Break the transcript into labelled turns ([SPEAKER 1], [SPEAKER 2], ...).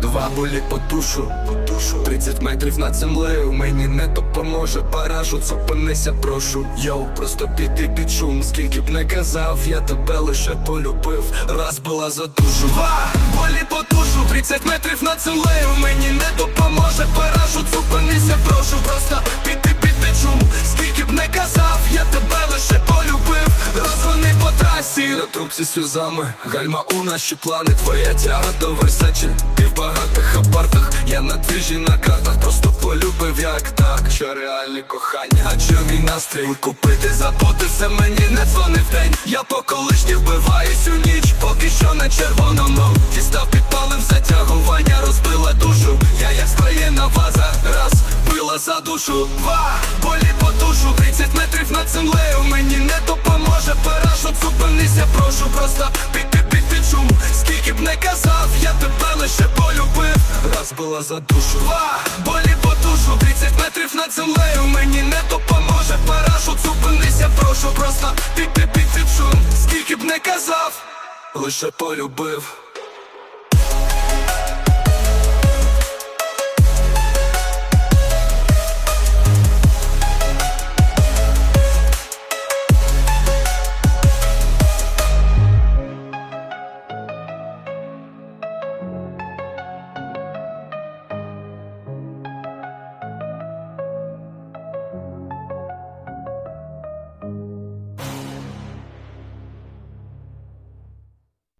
[SPEAKER 1] Два болі по душу, по душу 30 метрів над землею. Мені не допоможе. Парашут, зупинися, прошу. Йоу, просто піти під шум, скільки б не казав, я тебе лише полюбив. Раз була за душу. Два болі по душу. 30 метрів над землею. Мені не допоможе трасі, на трубці сльозами. Гальма у наші плани, твоя тяга до Версачі Ти в багатих апартах, я на двіжі на картах. Просто полюбив як так, що реальне кохання? Адже мій настрій? Купити, забути все мені не дзвонив день. Я по колишній вбиваюсь у ніч, поки що на червоному. Дістав підпалив затягування, розбила душу. Я як склеєна ваза, раз. Била за душу. Два. Болі по душу 30 метрів над землею. Мені не допоможе Була за душу. Два болі по душу 30 метрів над землею. Мені не допоможе парашут Зупинися, прошу, просто під під під Скільки б не казав, лише полюбив